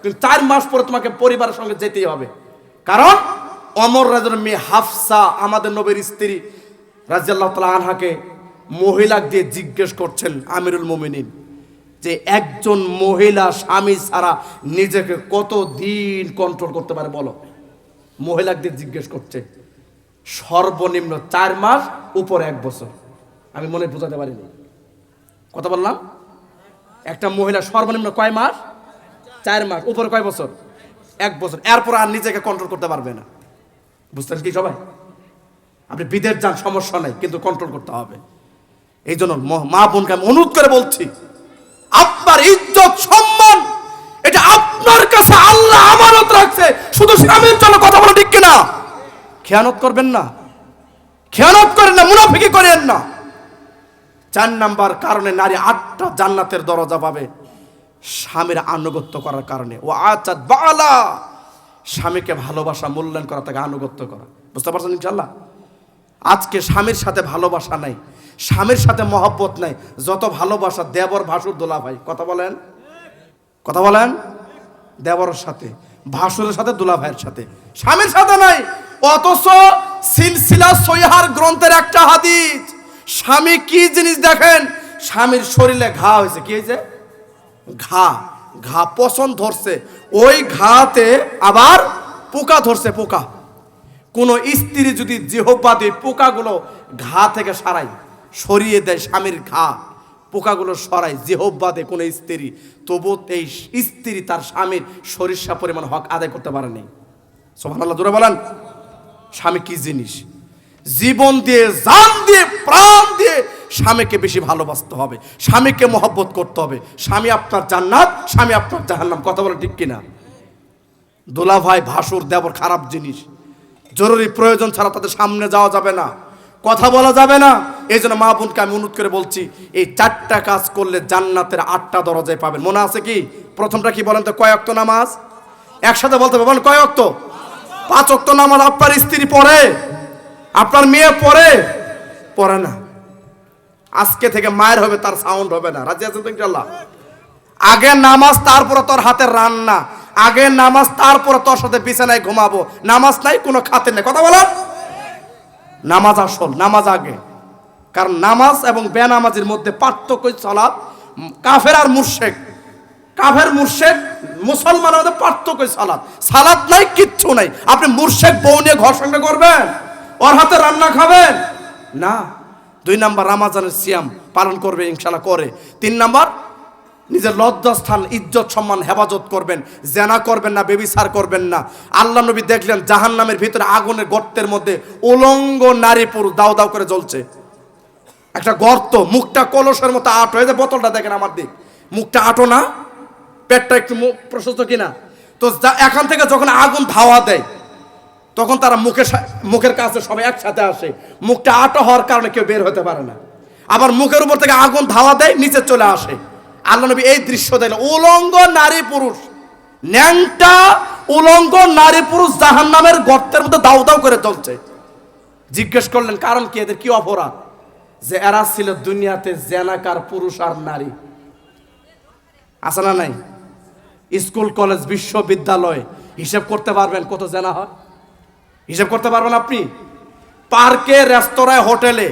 কিন্তু চার মাস পরে তোমাকে পরিবারের সঙ্গে যেতেই হবে। কারণ অমর রাজের মেয়ে হাফসা, আমাদের নবীর স্ত্রী রাজিয়াল্লাহ তালা আনহাকে মহিলা দিয়ে জিজ্ঞেস করছেন আমিরুল মোমিনিন যে একজন মহিলা স্বামী ছাড়া নিজেকে কত দিন কন্ট্রোল করতে পারে বলো? মহিলা দিয়ে জিজ্ঞেস করছে, সর্বনিম্ন চার মাস, উপরে এক বছর। আমি মনে বোঝাতে পারিনি। কথা বললাম? একটা মহিলা সর্বনিম্ন কয় মাস? চার মাস। উপরে কয় বছর? এক বছর। এরপর আর নিজেকে কন্ট্রোল করতে পারবে না। বুঝতেন কি সবাই? আপনি বিদেশ যান, সমস্যা নাই, কিন্তু কন্ট্রোল করতে হবে। এই জন্য মা বোনকে আমি অনুরোধ করে বলছি, আপনার ইজ্জত, সম্মান, এটা আপনার কাছে আল্লাহ আমানত রাখছে। শুধু স্বামীর জন্য কথা বলা ঠিক কিনা? খেয়ানত করবেন না। খেয়ানত করেন না, মুনাফিকি করেন না। চার নাম্বার কারণে নারী আটটা জান্নাতের দরজা পাবে। স্বামীর আনুগত্য করার কারণে। ও আচাত বালা! স্বামীকে ভালোবাসা, মূল্যায়ন করা, তাকে আনুগত্য করা। বুঝতে পারছেন ইনশাল্লাহ আজকে স্বামীর সাথে ভালোবাসা নাই, স্বামীর সাথে মহব্বত নাই, যত ভালোবাসা দেবর, ভাসুর, দোলা ভাই। কথা বলেন? কথা বলেন? দেবরের সাথে, ভাসুরের সাথে, দোলা ভাইয়ের সাথে। স্বামীর সাথে নাই, অথচ সিলসিলা সৈহার গ্রন্থের একটা হাদিস। স্বামী কি জিনিস দেখেন? স্বামীর শরীরে ঘা হয়েছে। কি হয়েছে? ঘা ঘা পছন্দ ধরছে। ওই ঘাতে আবার পোকা ধরছে, পোকা। কোন স্ত্রী যদি জিহব্বাদে পোকাগুলো ঘা থেকে সারাই সরিয়ে দেয় স্বামীর ঘা, পোকাগুলো সরাই জিহব্বাদে কোন স্ত্রী তবু এই স্ত্রী তার স্বামীর সরিষা পরিমাণ হক আদায় করতে পারেনি সোহান আল্লাহ দূরে বলেন। স্বামী কি জিনিস? জীবন দিয়ে, জান দিয়ে, প্রাণ দিয়ে স্বামীকে বেশি ভালোবাসতে হবে, স্বামীকে মহব্বত করতে হবে। স্বামী আপনার জান্নাত, স্বামী আপনার জাহান্নাম। কথা বলে ঠিক কিনা? দোলা ভাই ভাসুর, দেবর খারাপ জিনিস। জরুরি প্রয়োজন ছাড়া তাদের সামনে যাওয়া যাবে না। কথা বলা যাবে না। এই জন্য মা বোনকে আমি অনুরোধ করে বলছি, এই চারটা কাজ করলে জান্নাতের আটটা দরজায় পাবেন। মনে আছে কি? প্রথমটা কি বলেন তো? কয়েকত নামাজ? একসাথে বলতে হবে। বলেন কয়েকত পাঁচ অক্ত নামাজ আপনার স্ত্রী পড়ে, আপনার মেয়ে পড়ে? পড়ে না। আজকে থেকে মায়ের হবে, তার সাউন্ড হবে না। রাজি আছেন ইনশাল্লাহ আগে নামাজ তারপরে তোর হাতে রান্না আগে নামাজ তারপরে তোর সাথে বিছানায় ঘুমাবো। নামাজ নাই, কোনো খাতে নেই। কথা বলো নামাজ আসল, নামাজ আগে। কারণ নামাজ এবং বেনামাজের মধ্যে পার্থক্য সালাদ কাফের আর মুর্শেক কাফের মুর্শেক মুসলমানের মধ্যে পার্থক্য সালাদ সালাদ নাই, কিচ্ছু নাই। আপনি মুর্শেক বউ নিয়ে ঘর সঙ্গে করবেন? ওর হাতে রান্না খাবেন? না। দুই নাম্বার রামাজানের সিয়াম পালন করবে ইনশাল্লাহ করে। তিন নাম্বার, নিজের লজ্জাস্থান, ইজ্জত, সম্মান, হেফাজত করবেন। জেনা করবেন না বেবিসার করবেন না। আল্লাহ নবী দেখলেন জাহান নামের ভিতরে আগুনের গর্তের মধ্যে উলঙ্গ নারী পুরুষ দাও দাও করে জ্বলছে। একটা গর্ত, মুখটা কলসের মতো আট। হয়ে যায় বোতলটা দেখেন আমার দিক। মুখটা আটো না, পেটটা একটু প্রশস্ত কিনা। তো এখান থেকে যখন আগুন ধাওয়া দেয় তখন তারা মুখের মুখের কাছে সবাই একসাথে আসে। মুখটা আটো হওয়ার কারণে কেউ বের হতে পারে না। আবার মুখের উপর থেকে আগুন ধাওয়া দেয়, নিচে চলে আসে। আল্লাহ নবী এই দৃশ্য দেখলেন, উলঙ্গ নারী পুরুষ। ন্যাংটা উলঙ্গ নারী পুরুষ জাহান নামের গর্তের মধ্যে দাউ দাউ করে চলছে। জিজ্ঞেস করলেন, কারণ কি এদের কি অপরাধ? যে এরা ছিল দুনিয়াতে জেনাকার পুরুষ আর নারী। আছে না নাই? স্কুল, কলেজ, বিশ্ববিদ্যালয়, হিসেব করতে পারবেন কত জেনা হয়। হিসেব করতে পারবেন আপনি? পার্কে রেস্তোরাঁয় হোটেলে,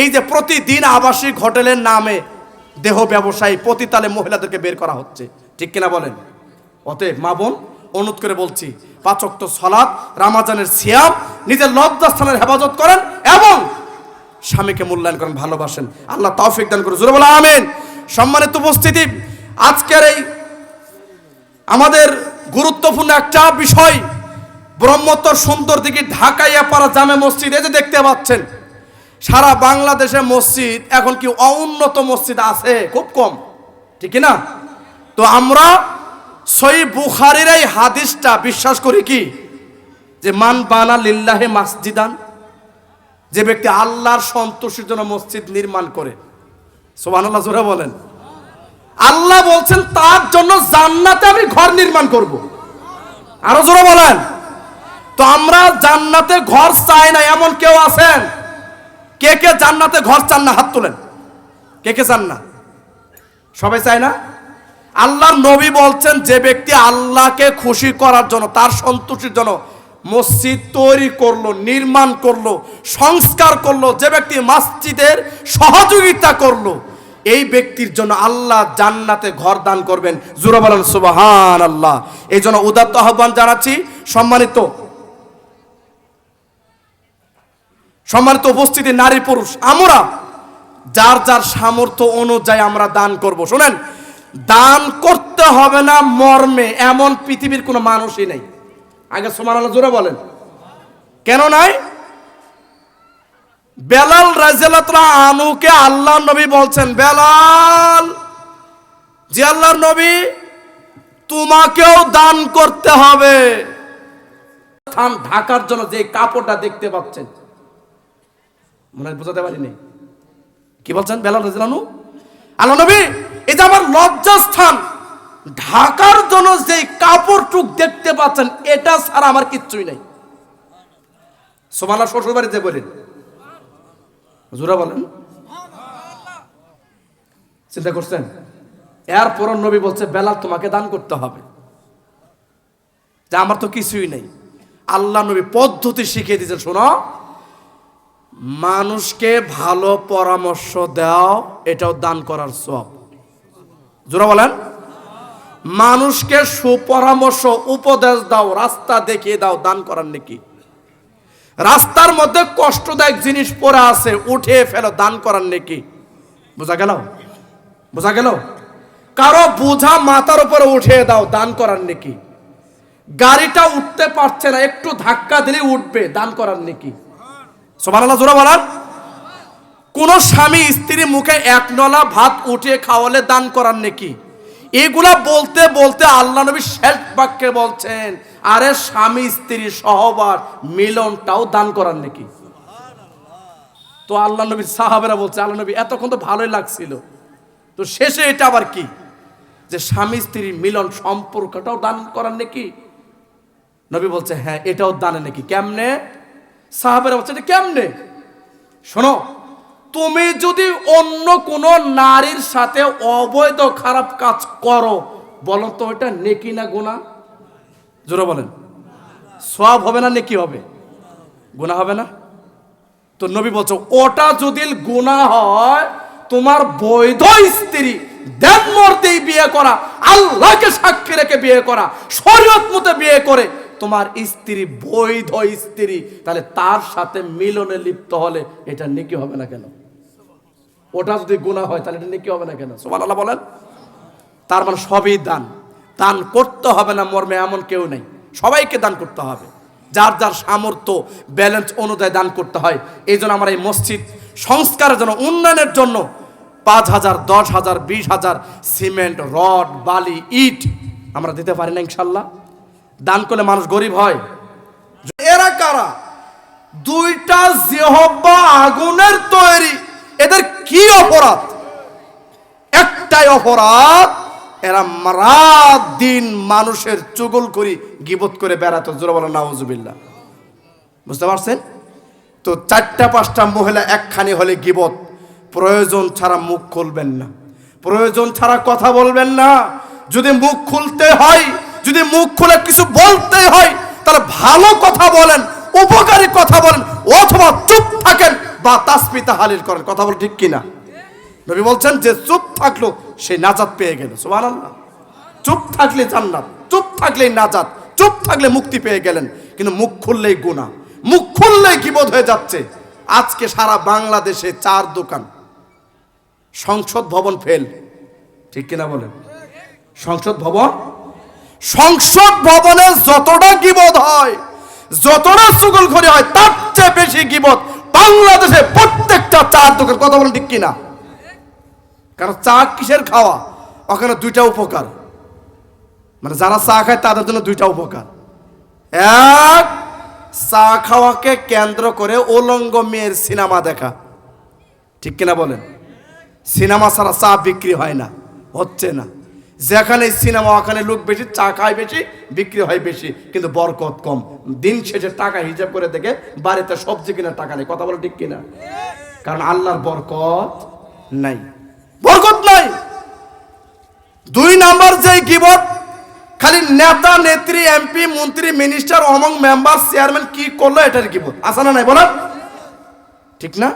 এই যে প্রতিদিন আবাসিক হোটেলের নামে দেহ ব্যবসায়ী পতিতালে মহিলাদেরকে বের করা হচ্ছে, ঠিক কিনা বলেন? অতএব মা বোন, অনুরোধ করে বলছি পাচক্ত সলাদ রামাজানের সিয়াম, নিজের লজ্জাস্থানের হেফাজত করেন এবং স্বামীকে মূল্যায়ন করেন, ভালোবাসেন। আল্লাহ তৌফিক দান করে জোরে বলা আমেন। সম্মানিত উপস্থিতি, আজকের এই আমাদের গুরুত্বপূর্ণ একটা বিষয় ব্রহ্মোত্তর সুন্দর দিকে ঢাকাইয়া পাড়া জামে মসজিদ, এই যে দেখতে পাচ্ছেন, সারা বাংলাদেশে মসজিদ, এখন কি অউন্নত মসজিদ আছে? খুব কম, ঠিক না? তো আমরা সই বুখারির এই হাদিসটা বিশ্বাস করি কি? যে মান বানা লিল্লাহে মাসজিদান, যে ব্যক্তি আল্লাহর সন্তোষের জন্য মসজিদ নির্মাণ করে। সোহানুল্লাহ জোরে বলেন। আল্লাহ বলছেন, তার জন্য জান্নাতে আমি ঘর নির্মাণ করব। আরও জোরে বলেন। তো আমরা জান্নাতে ঘর চাই না, এমন কেউ আছেন? কে কে জান্নাতে ঘর চান না? হাত তোলেন। কে কে চান না? সবাই চায় না? আল্লাহর নবী বলছেন, যে ব্যক্তি আল্লাহকে খুশি করার জন্য, তার সন্তুষ্টির জন্য মসজিদ তৈরি করল, নির্মাণ করল, সংস্কার করল, যে ব্যক্তি মসজিদের সহযোগিতা করল, এই ব্যক্তির জন্য আল্লাহ জান্নাতে ঘর দান করবেন। জুরা সুবাহান আল্লাহ এই জন্য উদাত্ত আহ্বান জানাচ্ছি। সম্মানিত সম্মানিত উপস্থিতি, নারী পুরুষ, আমরা যার যার সামর্থ্য অনুযায়ী আমরা দান করব। শোনেন, দান করতে হবে না মর্মে, এমন পৃথিবীর কোনো মানুষই নেই। আগে সমান জোরে বলেন। কেন নাই? বেলাল রাজিয়াল্লাহ আনুকে আল্লাহ নবী বলছেন, বেলাল, যে আল্লাহর নবী, তোমাকেও দান করতে হবে। ঢাকার জন্য যে কাপড়টা দেখতে পাচ্ছেন। মনে হয় বোঝাতে পারিনি। কি বলছেন? বেলাল রাজিয়ানু আল্লাহ নবী যে আমার লজ্জাস্থান, ঢাকার জন্য যে কাপড়টুক দেখতে পাচ্ছেন, এটা ছাড়া আমার কিচ্ছুই নাই। সোমালা শ্বশুর বাড়িতে বলেন। জোরা বলেন। চিন্তা করছেন? এরপর নবী বলছে, বেলাল, তোমাকে দান করতে হবে। যে আমার তো কিছুই নেই। আল্লাহ নবী পদ্ধতি শিখিয়ে দিয়েছেন, শোনো। মানুষকে ভালো পরামর্শ দাও এটাও দান করার সব জোরা বলেন। মানুষকে সুপরামর্শ, উপদেশ দাও, রাস্তা দেখিয়ে দাও, দান করার নাকি। রাস্তার মধ্যে কষ্টদায়ক জিনিস পড়ে আছে উঠে ফেলো, দান করার নাকি। বোঝা গেল? বোঝা গেল? কারও বোঝা মাথার উপরে উঠিয়ে দাও, দান করার নাকি। গাড়িটা উঠতে পারছে না, একটু ধাক্কা দিলে উঠবে, দান করার নাকি। সোমানাল্লাহ জোরা বলার কোন স্বামী স্ত্রী মুখে এক নলা ভাত উঠিয়ে খাওয়ালে দান করার নাকি? এগুলা বলতে বলতে আল্লাহ নবী শেষ বাক্যে বলছেন, আরে স্বামী স্ত্রী সহবার মিলনটাও দান করার নাকি? তো আল্লাহ নবীর সাহাবেরা বলছে, আল্লাহ নবী, এতক্ষণ তো ভালোই লাগছিল। তো শেষে এটা আবার কি? যে স্বামী স্ত্রীর মিলন সম্পর্কটাও দান করার নাকি? নবী বলছে হ্যাঁ এটাও দানে নাকি। কেমনে? সাহাবেরা বলছে কেমনে? শোনো, তুমি যদি অন্য কোনো নারীর সাথে অবৈধ খারাপ কাজ করো, বলো তো এটা নেকি না গুণা জোরে বলেন। সব হবে না নেকি হবে? গুণা হবে না? তো নবী বলছো, ওটা যদি গুণা হয়, তোমার বৈধ স্ত্রী দেন মরতেই বিয়ে করা, আল্লাহকে সাক্ষী রেখে বিয়ে করা, শরীয়ত মতে বিয়ে করে তোমার স্ত্রী, বৈধ স্ত্রী, তাহলে তার সাথে মিলনে লিপ্ত হলে এটা নেকি হবে না কেন? ওটা যদি গুণা হয়, তাহলে এটা নেকি হবে না কেন? সোমান আল্লাহ বলেন। তার মানে সবই দান। দান করতে হবে না মর্মে এমন কেউ নেই। সবাইকে দান করতে হবে। যার যার সামর্থ্য ব্যালেন্স অনুযায়ী দান করতে হয়। এই জন্য আমরা এই মসজিদ সংস্কারের জন্য, উন্নয়নের জন্য পাঁচ হাজার, দশ হাজার, বিশ হাজার, সিমেন্ট, রড, বালি, ইট আমরা দিতে পারি না ইনশাল্লাহ। দান করলে মানুষ গরিব হয়। এরা কারা? দুইটা জেহব্বা আগুনের তৈরি। এদের কি অপরাধ? একটাই অপরাধ, এরা রাত দিন মানুষের চুগল করি গিবত করে বেড়াতো। জোরে বলো বুঝতে পারছেন? তো চারটা পাঁচটা মহিলা একখানি হলে গিবত। প্রয়োজন ছাড়া মুখ খুলবেন না। প্রয়োজন ছাড়া কথা বলবেন না। যদি মুখ খুলতে হয় যদি মুখ খুলে কিছু বলতে হয়, তাহলে ভালো কথা বলেন, উপকারী কথা বলেন, অথবা চুপ থাকেন বা তাসমিতা হালিল করেন। কথা বল ঠিক কিনা? নবী বলছেন, যে চুপ থাকল, সে নাজাত পেয়ে গেল। সুবহানাল্লাহ। চুপ থাকলে জান্নাত, চুপ থাকলেই নাজাত, চুপ থাকলে মুক্তি পেয়ে গেলেন। কিন্তু মুখ খুললেই গুনাহ। মুখ খুললেই কিবোধ হয়ে যাচ্ছে? আজকে সারা বাংলাদেশে চার দোকান, সংসদ ভবন ফেল ঠিক কিনা বলেন? সংসদ ভবন সংসদ ভবনে যতটা গিবদ হয়, যতটা সুগল ঘরে হয়, তার চেয়ে বেশি গিবদ বাংলাদেশে প্রত্যেকটা চার দোকান। কথা বলেন ঠিক কিনা? কারণ চা কিসের খাওয়া? ওখানে দুইটা উপকার। মানে যারা চা খায়, তাদের জন্য দুইটা উপকার। এক, চা খাওয়াকে কেন্দ্র করে উলঙ্গ মেয়ের সিনেমা দেখা। ঠিক কিনা বলেন? সিনেমা ছাড়া চা বিক্রি হয় না, হচ্ছে না। যেখানে সিনেমা ওখানে লোক বেশি, চা খায় বেশি, বিক্রি হয় বেশি, কিন্তু বরকত কম। দিন শেষে টাকা হিসাব করে দেখে বাড়িতে সবজি কেনার টাকা নেই। কথা বলে ঠিক কিনা? কারণ আল্লাহর বরকত নাই। বরকত নাই! দুই নাম্বার যেই গিবত, খালি নেতা, নেত্রী, এমপি, মন্ত্রী, মিনিস্টার, অমং মেম্বার, চেয়ারম্যান কি করল এটার গিবত? আসা না নাই? বলেন। ঠিক না?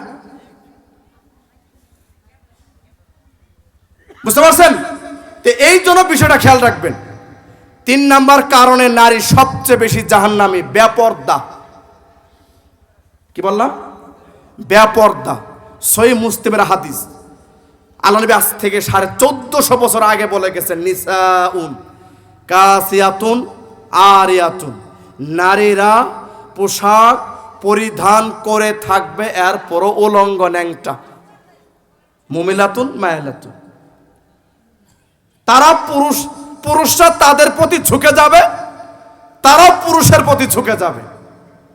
বুঝতে পারছেন? তো এই জন্য বিষয়টা খেয়াল রাখবেন। তিন নাম্বার কারণে নারী সবচেয়ে বেশি জাহান্নামী ব্যাপর্দা কি বললাম? ব্যাপর্দা সই মুস্তিমের হাদিস। আল্লাহ নবী আজ থেকে সাড়ে চোদ্দশো বছর আগে বলে গেছেন, নিসাউন কাসিয়াতুন আরিয়াতুন। নারীরা পোশাক পরিধান করে থাকবে, এরপরও উলঙ্গ ন্যাংটা। মুমিলাতুন মায়ালাতুন। তারা পুরুষ, পুরুষরা তাদের প্রতি ঝুঁকে যাবে, তারাও পুরুষের প্রতি ঝুঁকে যাবে।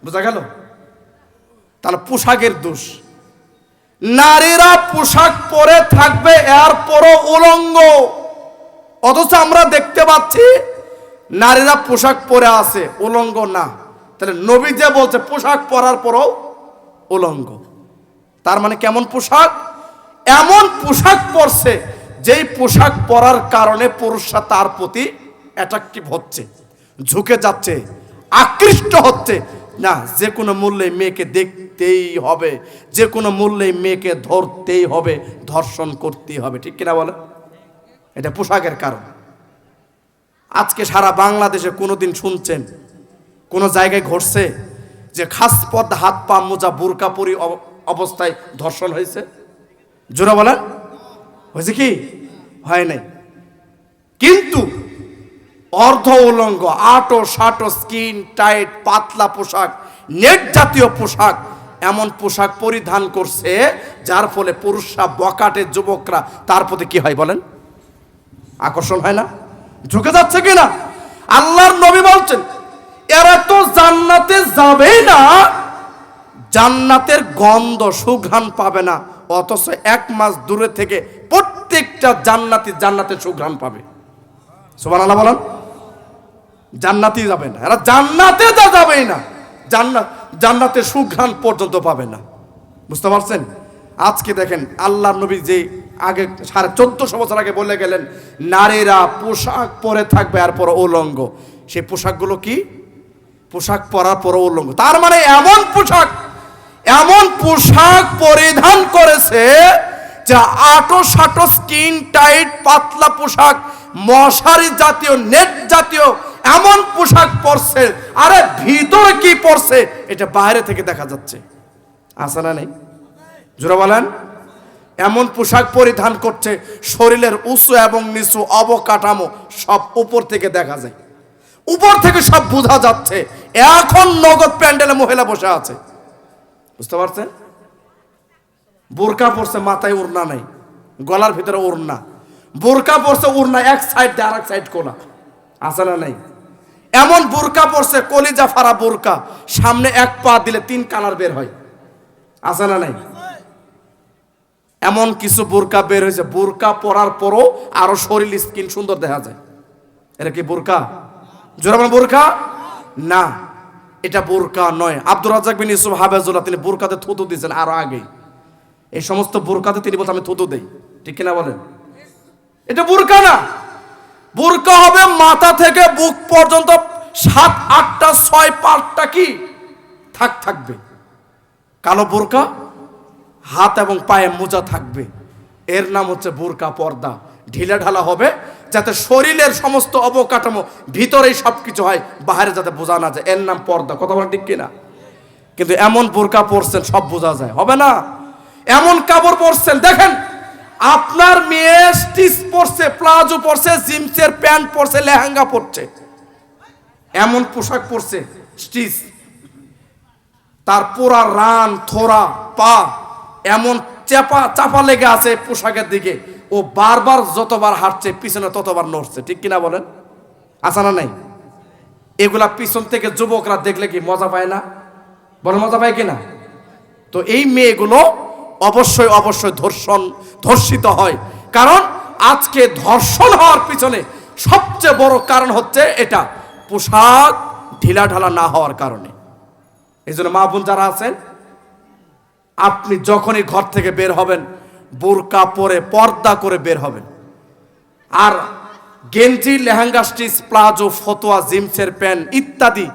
বোঝা গেল? তাহলে পোশাকের দোষ। নারীরা পোশাক পরে থাকবে এরপরও উলঙ্গ। অথচ আমরা দেখতে পাচ্ছি, নারীরা পোশাক পরে আছে, উলঙ্গ না। তাহলে নবী যে বলছে, পোশাক পরার পরও উলঙ্গ। তার মানে কেমন পোশাক? এমন পোশাক পরছে যেই পোশাক পরার কারণে পুরুষরা তার প্রতি অ্যাট্রাকটিভ হচ্ছে, ঝুঁকে যাচ্ছে, আকৃষ্ট হচ্ছে, না, যে কোনো মূল্যে মেয়েকে দেখতেই হবে, যে কোনো মূল্যে মেয়েকে ধরতেই হবে, ধর্ষণ করতেই হবে, ঠিক কিনা বলে এটা পোশাকের কারণ। আজকে সারা বাংলাদেশে কোনো দিন শুনছেন, কোনো জায়গায় ঘটছে যে খাস পদ হাত পা মোজা বোরকা পরি অব- অবস্থায় ধর্ষণ হয়েছে? জোরা বলেন। হয়েছে কি? হয় নাই। কিন্তু অর্ধ উলঙ্গ, আটো সাটো স্কিন টাইট, পাতলা পোশাক, নেট জাতীয় পোশাক, এমন পোশাক পরিধান করছে, যার ফলে পুরুষরা, বকাটে যুবকরা, তার প্রতি কি হয় বলেন? আকর্ষণ হয় না? ঝুঁকে যাচ্ছে কিনা আল্লাহর নবী বলছেন, এরা তো জান্নাতে যাবেই না, জান্নাতের গন্ধ সুঘ্রাণ পাবে না, অথচ এক মাস দূরে থেকে প্রত্যেকটা জান্নাতি জান্নাতের সুঘ্রাণ পাবে। সুবান আল্লাহ বলেন। জান্নাতি যাবে না। এরা জান্নাতে যা যাবেই না। জান্নাত জান্নাতে সুঘ্রাণ পর্যন্ত পাবে না। বুঝতে পারছেন? আজকে দেখেন আল্লাহ নবী যে আগে সাড়ে চোদ্দশো বছর আগে বলে গেলেন, নারীরা পোশাক পরে থাকবে আর পর উলঙ্গ। সেই পোশাকগুলো কি? পোশাক পরার পর উলঙ্গ। তার মানে এমন পোশাক এমন পোশাক পরিধান করেছে যা আটো সাটো স্কিন টাইট, পাতলা পোশাক, মশারি জাতীয়, নেট জাতীয়, এমন পোশাক পরছে। আরে ভিতরে কি পরছে? এটা বাইরে থেকে দেখা যাচ্ছে। আসে না নেই? জোরা বলেন। এমন পোশাক পরিধান করছে, শরীরের উঁচু এবং নিচু অবকাঠামো সব উপর থেকে দেখা যায়। উপর থেকে সব বোঝা যাচ্ছে, এখন নগদ প্যান্ডেলে মহিলা বসে আছে। বুঝতে পারছেন? বোরকা পরছে, মাথায় উড়না নাই, গলার ভিতরে উড়না বোরকা পরছে উড়না এক সাইড দিয়ে আর এক সাইড কোলা আছে না নাই? এমন বোরকা পরছে, কলিজা ফাড়া বোরকা, সামনে এক পা দিলে তিন কালার বের হয়। আছে না নাই? এমন কিছু বোরকা বের হয়েছে, বোরকা পরার পরও আরও শরীর স্কিন সুন্দর দেখা যায়। এটা কি বোরকা? জোরা বলেন, বোরকা? না, এটা বোরকা নয়। আব্দুর রাজাক বিন ইউসুফ হাবেজুল্লাহ তিনি বোরকাতে থুতু দিয়েছেন আরও আগে এই সমস্ত বোরকাতে তিনি বলছেন আমি থুতু দেই, ঠিক কিনা বলেন? এটা বোরকা না। বোরকা হবে মাথা থেকে বুক পর্যন্ত সাত, আটটা, ছয়, পাঁচটা কি? থাক, থাকবে। কালো বোরকা, হাত এবং পায়ে মোজা থাকবে। এর নাম হচ্ছে বোরকা পর্দা। ঢিলা ঢালা হবে যাতে শরীরের সমস্ত অবকাঠামো, ভিতরেই সব কিছু হয় বাইরে যাতে বোঝা না যায়। এর নাম পর্দা। কথা বলা ঠিক কিনা? কিন্তু এমন বোরকা পরছেন, সব বোঝা যায়। হবে না? এমন কাপড় পরছেন, দেখেন, আপনার মেয়ে স্টিচ পরছে, প্লাজো পরছে, জিন্সের প্যান্ট পরছে, লেহেঙ্গা পরছে। এমন পোশাক পরছে, স্টিচ। তার পুরা রান থোরা পা, এমন চেপা, চাপা লেগে আছে পোশাকের দিকে। ও বারবার যতবার হাঁটছে, পিছনে ততবার নড়ছে, ঠিক কিনা বলেন? আসা না নাই? এগুলা পিছন থেকে যুবকরা দেখলে কি মজা পায় না? বড় মজা পায় কিনা? তো এই মেয়েগুলো অবশ্যই অবশ্যই ধর্ষণ, ধর্ষিত হয়। কারণ আজকে ধর্ষণ হওয়ার পিছনে সবচেয়ে বড় কারণ হচ্ছে এটা। পোশাক ঢিলা ঢালা না হওয়ার কারণে। এই জন্য মা বোন যারা আছেন, আপনি যখনই ঘর থেকে বের হবেন, বোরকা পরে, পর্দা করে বের হবেন। আর গেঞ্জি, লেহেঙ্গা, স্টিচ, প্লাজো, ফতোয়া জিমসের প্যান্ট ইত্যাদি,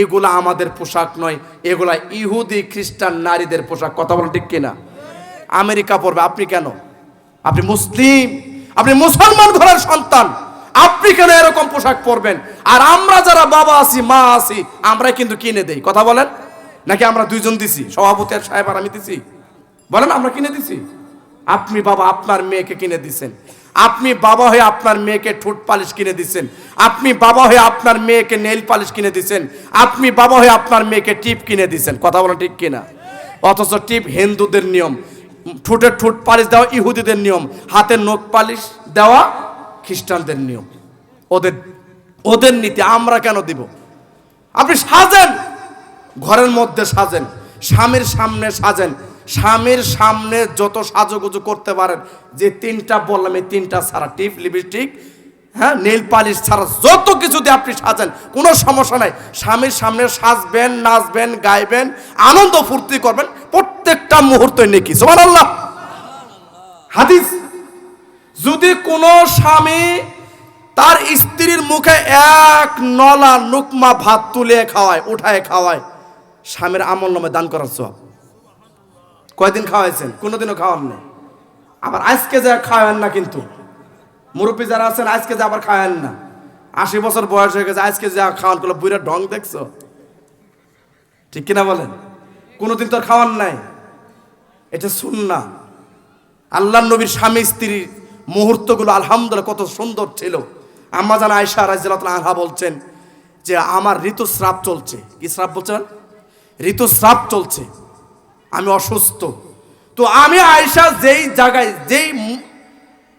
এগুলা আমাদের পোশাক নয়। এগুলা ইহুদি, খ্রিস্টান নারীদের পোশাক। কথা বলেন ঠিক কিনা? আমেরিকা পড়বে, আপনি কেন? আপনি মুসলিম, আপনি মুসলমান ঘরের সন্তান, আপনি কেন এরকম পোশাক পরবেন? আর আমরা যারা বাবা আছি, মা আছি আমরা কিন্তু কিনে দেই। কথা বলেন? নাকি আমরা দুইজন দিছি? সভাপতি আর সাহেব আর আমি দিছি? বলেন, আমরা কিনে দিছি? আপনি বাবা আপনার মেয়েকে কিনে দিছেন। আপনি বাবা হয়ে আপনার মেয়েকে ঠোঁট পালিশ কিনে দিছেন। আপনি বাবা হয়ে আপনার মেয়েকে নেল পালিশ কিনে দিছেন। আপনি বাবা হয়ে আপনার মেয়েকে টিপ কিনে দিছেন। কথা বলেন ঠিক কিনা? অথচ টিপ হিন্দুদের নিয়ম। ঠোঁটের ঠোঁট পালিশ দেওয়া ইহুদিদের নিয়ম, হাতে নখ পালিশ দেওয়া খ্রিস্টানদের নিয়ম। ওদের ওদের নীতি আমরা কেন দিব? আপনি সাজেন, ঘরের মধ্যে সাজেন, স্বামীর সামনে সাজেন, স্বামীর সামনে যত সাজুগুজু করতে পারেন, যে তিনটা বললাম, এই তিনটা সারা টিপ লিপস্টিক হ্যাঁ নীল পালিশ ছাড়া যত কিছুতে আপনি সাজেন, কোনো সমস্যা নাই। স্বামীর সামনে সাজবেন, নাচবেন, গাইবেন, আনন্দ ফুর্তি করবেন, প্রত্যেকটা মুহূর্তে নেকি সোমান আল্লাহ হাদিস, যদি কোনো স্বামী তার স্ত্রীর মুখে এক নলা নুকমা ভাত তুলে খাওয়ায়, উঠায় খাওয়ায়, স্বামীর আমল নামে দান করার সব কয়দিন খাওয়াইছেন? কোনোদিনও খাওয়ান না আবার আজকে যা খাওয়ান না কিন্তু। মুরব্বী যারা আছেন, আজকে যা আবার খাওয়ান না। আশি বছর বয়স হয়ে গেছে, আজকে যা খাওয়ান করল বুড়া ঢং দেখছ? ঠিক কিনা বলেন? কোনোদিন তো আর খাওয়ান নাই। এটা শুন না আল্লাহ নবীর স্বামী, স্ত্রীর মুহূর্তগুলো আলহামদুলিল্লাহ কত সুন্দর ছিল। আম্মা জান আয়সা রাজিয়াল্লাহ আনহা বলছেন যে, আমার ঋতুস্রাব চলছে। কি স্রাব বলছেন? ঋতুস্রাব চলছে। আমি অসুস্থ। তো আমি আয়সা যেই জায়গায়, যেই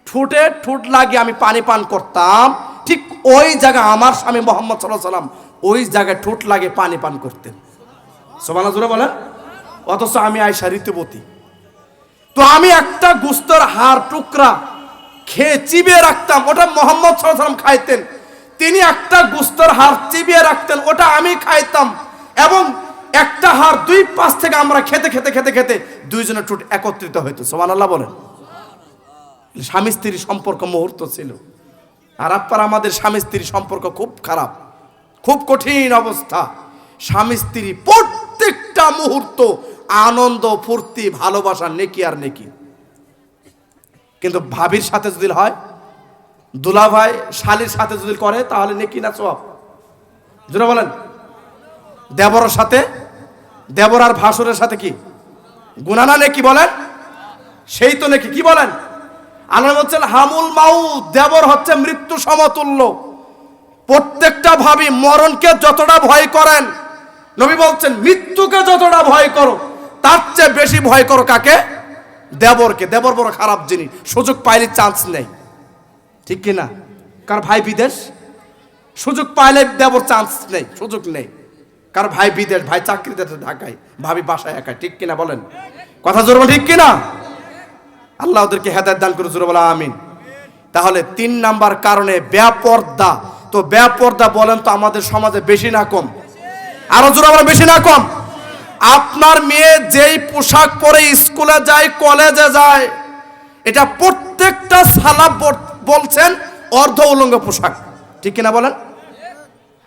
ঠোঁটে ঠোঁট লাগিয়ে আমি পানি পান করতাম, ঠিক ওই জায়গায় আমার স্বামী মোহাম্মদ সাল্লাহ সাল্লাম ওই জায়গায় ঠোঁট লাগে পানি পান করতেন। সোমানা জুড়ে বলেন। অথচ আমি আয়সা ঋতুবতী তো আমি একটা গুস্তর হাড়, টুকরা খেয়ে চিবিয়ে রাখতাম, ওটা মোহাম্মদ সাল্লাম খাইতেন। তিনি একটা গুস্তর হাড় চিবিয়ে রাখতেন, ওটা আমি খাইতাম। এবং একটা হাড় দুই পাশ থেকে আমরা খেতে খেতে খেতে খেতে দুইজনের ঠোঁট একত্রিত হইতো। সোমান আল্লাহ বলেন। স্বামী স্ত্রীর সম্পর্ক মুহূর্ত ছিল। আর আপনার আমাদের স্বামী স্ত্রীর সম্পর্ক খুব খারাপ, খুব কঠিন অবস্থা। স্বামী স্ত্রী প্রত্যেকটা মুহূর্ত আনন্দ, ফুর্তি, ভালোবাসা, নেকি আর নেকি। কিন্তু ভাবির সাথে যদি হয় দুলা ভাই শালির সাথে যদি করে, তাহলে নেকি না সব জোরে বলেন। দেবরের সাথে, দেবর আর ভাসুরের সাথে কি? গুনানা নেকি বলেন? সেই তো নাকি, কি বলেন? আল্লাহ বলছেন হামুল মাউ দেবর হচ্ছে মৃত্যু সমতুল্য। প্রত্যেকটা ভাবি মরণকে যতটা ভয় করেন, নবী বলছেন, মৃত্যুকে যতটা ভয় করো, তার চেয়ে বেশি ভয় করো কাকে? দেবরকে। দেবর বড় খারাপ জিনিস সুযোগ পাইলে চান্স নেই। ঠিক কি না কার ভাই বিদেশ? সুযোগ পাইলে দেবর চান্স নেই, সুযোগ নেই। কার ভাই বিদেশ? ভাই চাকরিতে ঢাকায়, ভাবি বাসায় একাই। ঠিক কিনা বলেন? কথা জোর ঠিক কিনা? আল্লাহ ওদেরকে হেদায়ত দান করে জোরে বলা, আমিন। তাহলে তিন নাম্বার কারণে ব্যাপর্দা। তো ব্যাপর্দা বলেন তো আমাদের সমাজে বেশি না কম? আরও জোরে বলা, বেশি না কম? আপনার মেয়ে যেই পোশাক পরে স্কুলে যায়, কলেজে যায়, এটা প্রত্যেকটা সালাব বলছেন অর্ধ উলঙ্গ পোশাক। ঠিক কিনা বলেন?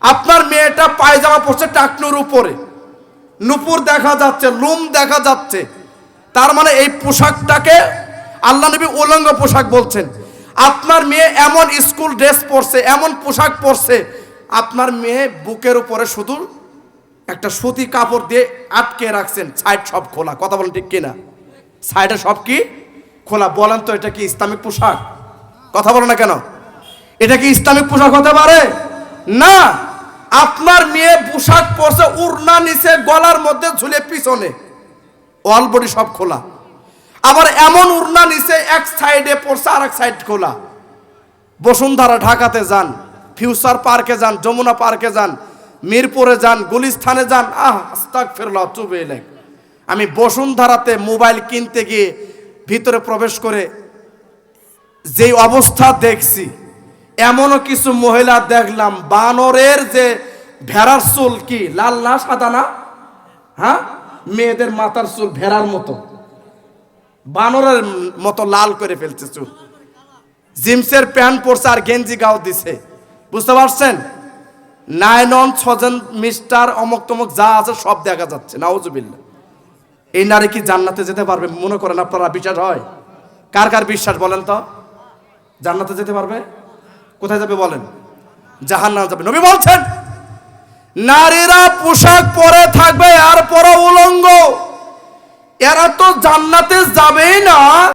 আপনার মেয়েটা পায়জামা পরছে টাকনুর উপরে। নুপুর দেখা যাচ্ছে, লুম দেখা যাচ্ছে। তার মানে এই পোশাকটাকে আল্লাহ নবী উলঙ্গ পোশাক বলছেন, আপনার মেয়ে এমন স্কুল ড্রেস পরছে, এমন পোশাক পরছে, আপনার মেয়ে বুকের উপরে শুধু একটা সুতি কাপড় দিয়ে আটকে রাখছেন, সাইড সব খোলা। কথা বলেন ঠিক কিনা? সাইডে সব কি খোলা? বলেন তো, এটা কি ইসলামিক পোশাক? কথা বলো না কেন? এটা কি ইসলামিক পোশাক হতে পারে? না। আপনার মেয়ে পোশাক পরছে, উড়না নিচে, গলার মধ্যে ঝুলে পিছনে। অল বডি সব খোলা। আবার এমন উড়না নিচে এক সাইডে পড়ছে আর এক সাইড খোলা। বসুন্ধরা ঢাকাতে যান, ফিউচার পার্কে যান, যমুনা পার্কে যান, মিরপুরে যান, গুলিস্থানে যান, আহ আস্তাক ফেরল চুবে এলেন আমি বসুন্ধরাতে মোবাইল কিনতে গিয়ে ভিতরে প্রবেশ করে যেই অবস্থা দেখছি, এমনও কিছু মহিলা দেখলাম, বানরের যে ভেড়ার চুল কি, লাল না, সাদা না? হ্যাঁ? মেয়েদের মাথার চুল ভেড়ার মতো। বানরের মতো লাল করে ফেলছে চুল জিমসের প্যান্ট পরছে আর গেঞ্জি গাও দিছে। বুঝতে পারছেন? নাইনন, ছজন মিস্টার অমক তমক যা আছে সব দেখা যাচ্ছে নাউজুবিল্লা এই নারী কি জান্নাতে যেতে পারবে? মনে করেন আপনারা বিশ্বাস হয়? কার কার বিশ্বাস বলেন তো? জান্নাতে যেতে পারবে? কোথায় যাবে বলেন? জাহান্নাম যাবে। নবী বলছেন, নারীরা পোশাক পরে থাকবে আর পরা উলঙ্গ। এরা তো জান্নাতে যাবেই না।